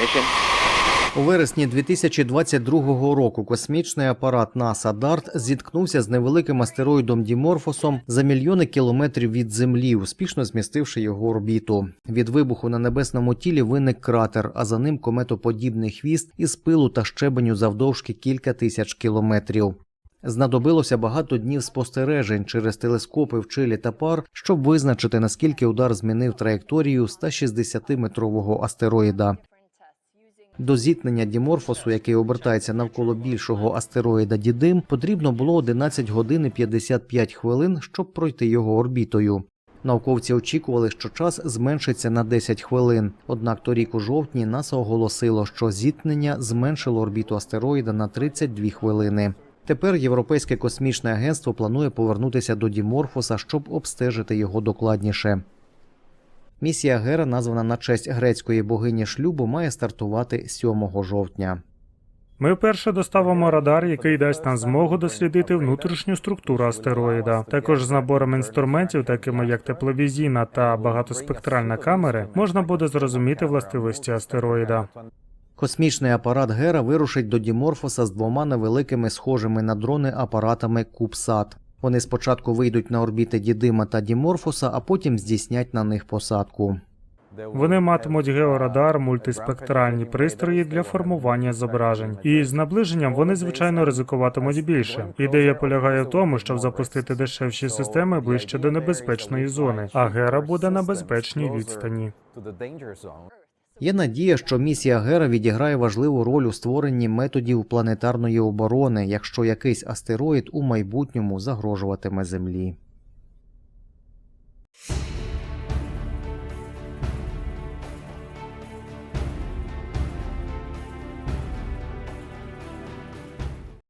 mission. У вересні 2022 року космічний апарат НАСА DART зіткнувся з невеликим астероїдом Діморфосом за мільйони кілометрів від Землі, успішно змістивши його орбіту. Від вибуху на небесному тілі виник кратер, а за ним кометоподібний хвіст із пилу та щебеню завдовжки кілька тисяч кілометрів. Знадобилося багато днів спостережень через телескопи в чилі та пар, щоб визначити наскільки удар змінив траєкторію 160-метрового астероїда. До зіткнення Діморфосу, який обертається навколо більшого астероїда Дідим, потрібно було 11 годин і 55 хвилин, щоб пройти його орбітою. Науковці очікували, що час зменшиться на 10 хвилин. Однак торік у жовтні НАСА оголосило, що зіткнення зменшило орбіту астероїда на 32 хвилини. Тепер Європейське космічне агентство планує повернутися до Діморфоса, щоб обстежити його докладніше. Місія Гера, названа на честь грецької богині шлюбу, має стартувати 7 жовтня. Ми вперше доставимо радар, який дасть нам змогу дослідити внутрішню структуру астероїда. Також з набором інструментів, такими як тепловізійна та багатоспектральна камери, можна буде зрозуміти властивості астероїда. Космічний апарат Гера вирушить до Діморфоса з двома невеликими схожими на дрони апаратами Кубсат. Вони спочатку вийдуть на орбіти Дідима та Діморфоса, а потім здійснять на них посадку. Вони матимуть георадар, мультиспектральні пристрої для формування зображень. І з наближенням вони звичайно ризикуватимуть більше. Ідея полягає в тому, щоб запустити дешевші системи ближче до небезпечної зони, а гера буде на безпечній відстані. Є надія, що місія Гера відіграє важливу роль у створенні методів планетарної оборони, якщо якийсь астероїд у майбутньому загрожуватиме Землі.